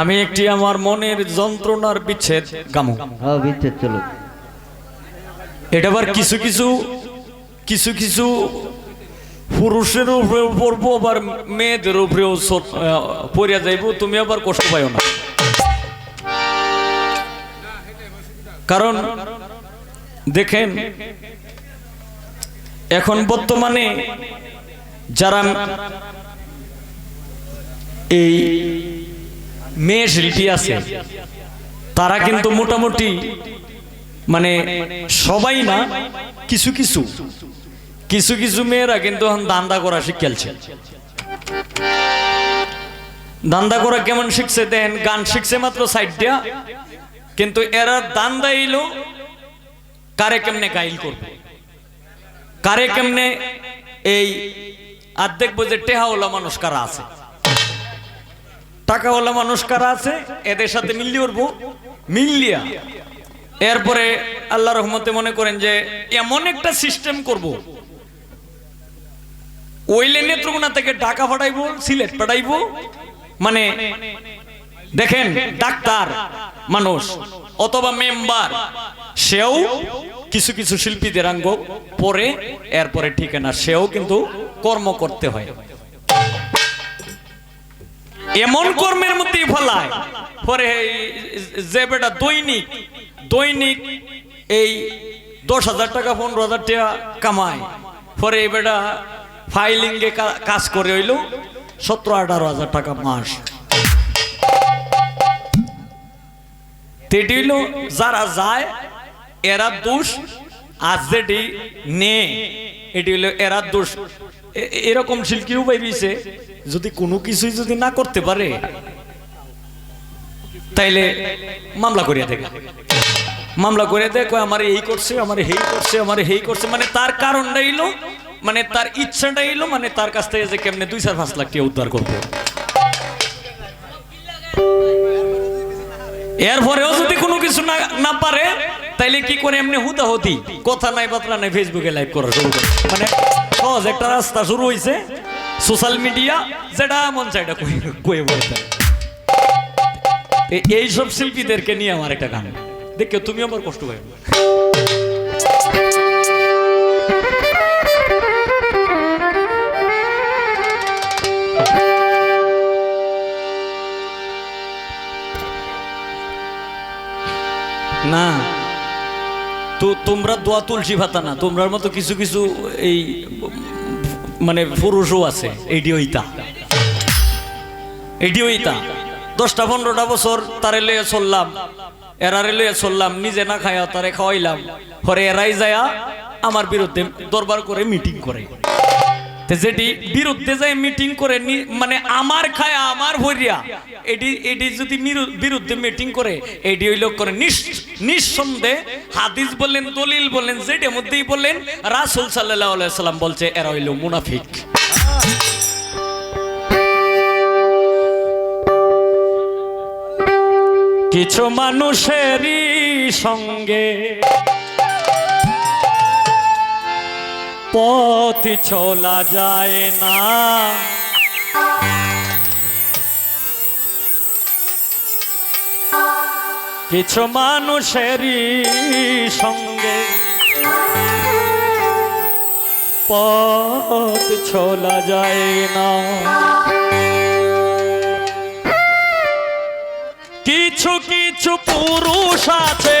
আমি একটি আমার মনের যন্ত্রণার বিচ্ছেদ গামু। বিচ্ছেদ চলো। এটা আবার কিছু কিছু কিছু কিছু পুরুষের উপরে পড়ব আবার মেয়েদের উপরেও পড়িয়া যাইব। তুমি আবার কষ্ট পাইও না। কারণ দেখেন এখন বর্তমানে যারা এই মেয়ে শিল্পী আছে। তারা কিন্তু মোটামুটি মানে সবাই না, কিছু কিছু। কিছু কিছু মেয়েরা কিন্তু দান্দা করা শিখেলছে দান্দা করা কেমন শিখছে দেন, গান শিখছে মাত্র সাইড দিয়া, কিন্তু এরা দান্দা এলো, কারে কেমনে গাইল করবে? কারে কেমনে এই আর দেখব যে টেহাওয়ালা মানুষ কারা আছে? টাকাওয়ালা মানুষ কারা আছে? এদের সাথে মিললি উঠবো। মিললিয়া এরপরে আল্লাহ রহমতে মনে করেন যে, এমন একটা সিস্টেম করব। ওইলে নেত্রকোনা থেকে ঢাকা পাঠাইবো, সিলেট পাঠাইবো। মানে দেখেন, ডাক্তার মানুষ অথবা মেম্বার, সেও কিছু কিছু শিল্পীদের অঙ্গ পরে এরপরে ঠিকানা, সেও কিন্তু কর্ম করতে হয়। এমন কর্মের মধ্যে ফলায়। পরে যে বেটা দৈনিক দৈনিক এই দশ হাজার টাকা, পনেরো হাজার টাকা কামায়। পরে এই বেটা ফাইলিংয়ে কাজ করে হইল সতেরো, আঠারো হাজার টাকা মাস। তেটি হইল, যারা যায়, এরা দোষ, আর যেটি নে এটি হইল এরা দোষ। এ- এরকম শিল্পীও পাইবিছে যদি কোনো কিছুই যদি না করতে পারে, তাইলে মামলা করিয়া দেখে। মামলা করে দেখো আমার এই করছে, আমার এই করছে, আমার এই করছে। মানে তার কারণটা এলো মানে তার ইচ্ছাটা এলো মানে তার কাছ থেকে যে কেমনে দুই চার পাঁচ লাখ টাকা উদ্ধার করব। এরপরেও যদি কোনো কিছু না না পারে, তাইলে কি করে এমনি হুদা হতি কথা নাই বার্তা নাই ফেসবুকে লাইভ করা শুরু করে মানে সহজ একটা রাস্তা শুরু হয়েছে সোশ্যাল মিডিয়া যেটা মন চাইটা কয়ে বলতে। এই সব শিল্পীদেরকে নিয়ে আমার একটা গান। দেখো, তুমি আমার কষ্ট পাই না, তো তোমরা দোয়া তুলসী ভাতা না, তোমরার মতো কিছু কিছু এই মানে পুরুষও আছে এইটি ওইটা এইটি ওইটা দশটা, পনেরোটা বছর তারে লইয়া চললাম। এরারে লইয়া চললাম, নিজে না খায়া তারে খাওয়াইলাম। পরে এরাই যায়া আমার বিরুদ্ধে দরবার করে মিটিং করে। যেটি বিরুদ্ধে যায় মিটিং করে মানে আমার খায় আমার ভরিয়া। এটি এটি যদি বিরুদ্ধে মিটিং করে, এটি হইল করে নিস- নিঃসন্দেহে হাদিস বললেন, দলিল বললেন যেটার মধ্যেই বললেন, রাসুল সাল্লাহ সাল্লাম বলছে, এরা হইল মুনাফিক। কিছু মানুষেরই সঙ্গে পথ চলা যায় না। কিছু মানুষেরই সঙ্গে পথ চলা যায় না। কিছু কিছু পুরুষ আছে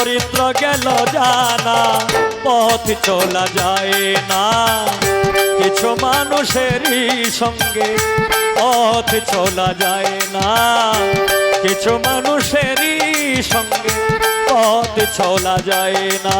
চরিত্র গেল জানা, পথ চলা যায় না। কিছু মানুষেরই সঙ্গে পথ চলা যায় না। কিছু মানুষেরই সঙ্গে পথ চলা যায় না।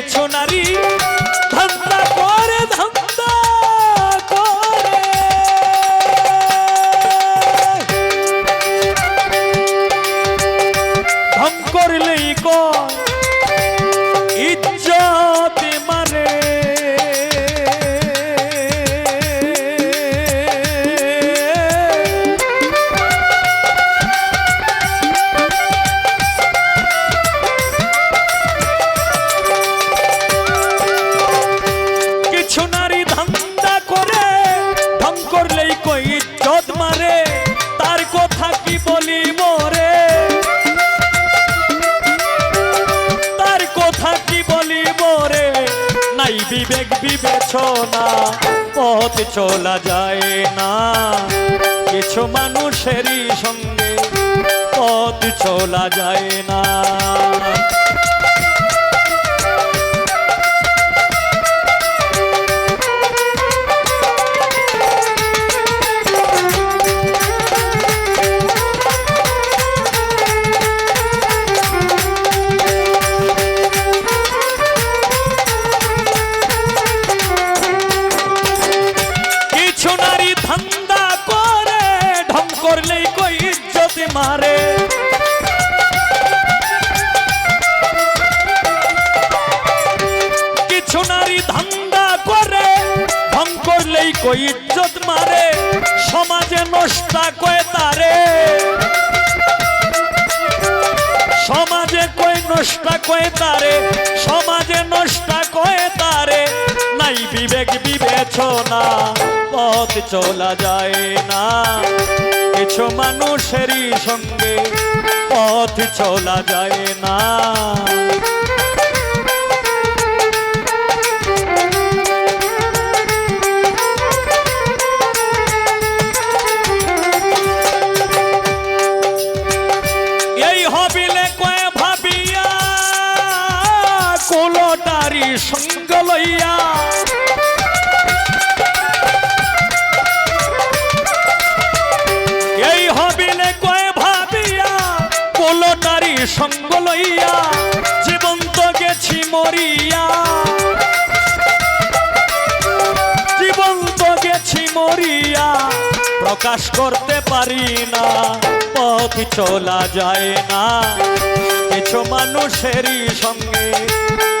কিছু বিবেচনা পথ চলা যায় না। কিছু মানুষেরই সঙ্গে পথ চলা যায় না। কই ইজ্জত মারে, সমাজে নষ্টা কয় তারে। সমাজে কই নষ্টা কয় তারে, সমাজে নষ্টা কয় তারে। নাই বিবেক বিবেচনা, পথ চলা যায় না। কিছু মানুষেরই সঙ্গে পথ চলা যায় না। কোলটারি সঙ্গ লইয়া। এই হবিলে কয়ে ভাবিয়া কোলটারি সঙ্গ লইয়া, জীবন্ত গেছি মরিয়া। জীবন্ত গেছি মরিয়া, প্রকাশ করতে পারি না, পথ চলা যায় না। কিছু মানুষেরই সঙ্গে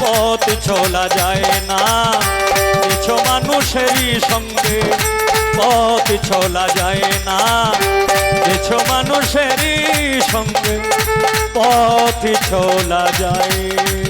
পথ চলা যায় না। কিছু মানুষেরই সঙ্গে পথ চলা যায় না। কিছু মানুষেরই সঙ্গে পথ চলা যায়।